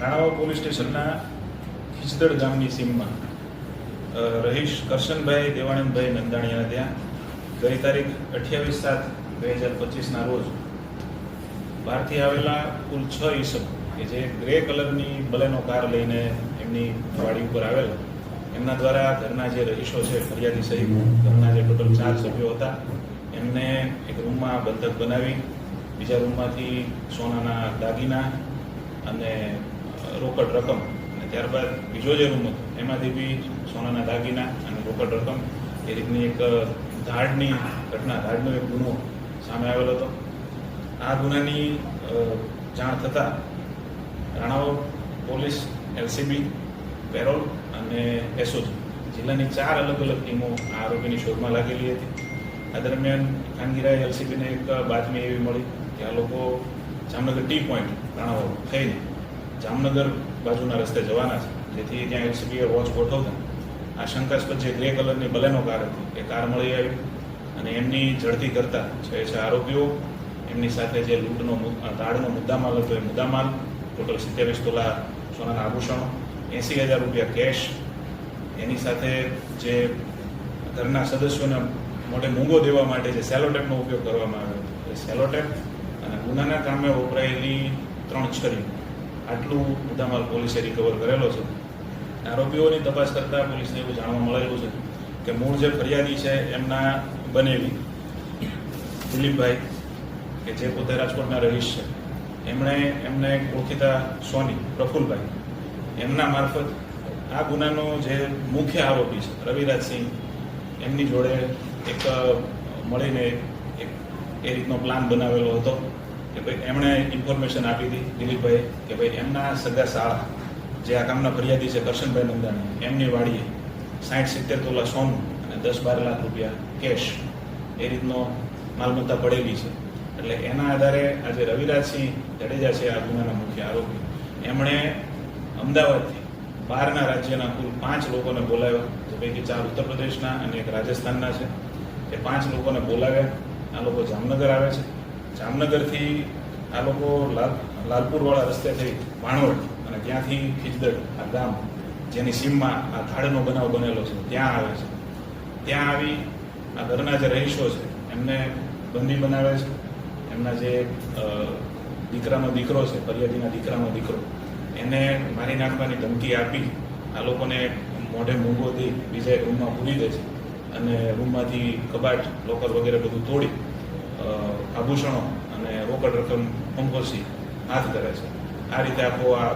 રાણાવા police સ્ટેશનના ખીચદડ ગામની સીમમાં રહીશ કરશનભાઈ દેવાનંદભાઈ નંદાણીયાના ત્યાં ગઈ તારીખ અઠ્યાવીસ સાત બે હજાર પચીસના રોજ બહારથી આવેલા કુલ છ ઈસમ, કે જે ગ્રે કલરની બલેનો કાર લઈને એમની વાડી ઉપર આવેલા. એમના દ્વારા ઘરના જે રહીશો છે, ફરિયાદી સહિત, ઘરના જે ટોટલ ચાર સભ્યો હતા, એમને એક રૂમમાં બંધક બનાવી, બીજા રૂમમાંથી સોનાના દાગીના અને રોકડ રકમ અને ત્યારબાદ બીજો જે રૂમ હતો એમાંથી બી સોનાના દાગીના અને રોકડ રકમ, એ રીતની એક ધાડની ઘટના, ધાડનો એક ગુનો સામે આવેલો હતો. આ ગુનાની જાણ થતાં રાણાઓ પોલીસ, એલસીબી, પેરોલ અને એસઓજી જિલ્લાની ચાર અલગ અલગ ટીમો આ આરોપીની શોધમાં લાગેલી હતી. આ દરમિયાન ખાનગીરાએ એલસીબીને એક બાતમી એવી મળી કે આ લોકો જામનગર ટી પોઈન્ટ રાણાઓ થઈને જામનગર બાજુના રસ્તે જવાના છે. જેથી ત્યાં એલસીબીએ વોચ ગોઠવતા. આ શંકાસ્પદ જે ગ્રે કલરની બલેનો કાર હતી, એ કાર મળી આવી અને એમની ઝડપી કરતા છે છે આરોપીઓ, એમની સાથે જે લૂંટનો દાળનો મુદ્દામાલ હતો, એ મુદ્દામાલ, ટોટલ સિત્યાવીસ તોલા સોનાના આભૂષણો એંસી હજાર રૂપિયા કેશ એની સાથે જે ઘરના સદસ્યોને મોટે મૂંગો દેવા માટે જે સેલોટેપનો ઉપયોગ કરવામાં આવ્યો હતો. એ સેલોટેપ અને ગુનાના કામે વપરાયેલી ત્રણ છરી આટલું મુદ્દામાલ પોલીસે રિકવર કરેલો છે. આરોપીઓની તપાસ કરતાં પોલીસને એવું જાણવા મળેલું છે કે મૂળ જે ફરિયાદી છે એમના બનેવી. દિલીપભાઈ, કે જે પોતે રાજકોટના રહીશ છે. એમણે એમને ઓળખીતા સોની, પ્રફુલભાઈ. એમના મારફત આ ગુનાનો જે મુખ્ય આરોપી છે, રવિરાજસિંહ, એમની જોડે એક મળીને એક એ રીતનો પ્લાન બનાવેલો હતો. કે ભાઈ એમણે ઇન્ફોર્મેશન આપી હતી દિલીપભાઈ કે ભાઈ એમના સગા શાળા જે આ કામના ફરિયાદી છે કરશનભાઈ નંદાણી એમની વાડીએ સાઠ સિત્તેર તોલા સોનું અને દસ બાર લાખ રૂપિયા કેશ એ રીતનો માલમત્તા પડેલી છે. એટલે એના આધારે આજે રવિરાજસિંહ જાડેજા છે આ ગુનાના મુખ્ય આરોપી. એમણે અમદાવાદથી બહારના રાજ્યના કુલ પાંચ લોકોને બોલાવ્યા. જે પૈકી ચાર ઉત્તર પ્રદેશના અને એક રાજસ્થાનના છે. એ પાંચ લોકોને બોલાવ્યા. આ લોકો જામનગર આવે છે. જામનગરથી આ લોકો લાલ, લાલપુરવાળા રસ્તે થઈ વાણવડ અને ત્યાંથી ખીજદડ, આ ગામ, જેની સીમમાં આ થાળનો બનાવ બનેલો છે, ત્યાં આવે છે. ત્યાં આવી આ ઘરના જે રહીશો છે, એમને બંદી બનાવે છે. એમના જે દીકરાનો દીકરો છે, ફરિયાદીના દીકરાનો દીકરો, એને મારી નાખવાની ધમકી આપી, આ લોકોને મોઢે મૂંગોથી બીજા રૂમમાં પૂરી દે છે અને રૂમમાંથી કબાટ લોકર વગેરે બધું તોડી આભૂષણો અને રોકડ રકમ કંકોસી હાથ ધરે છે. આ રીતે આખો આ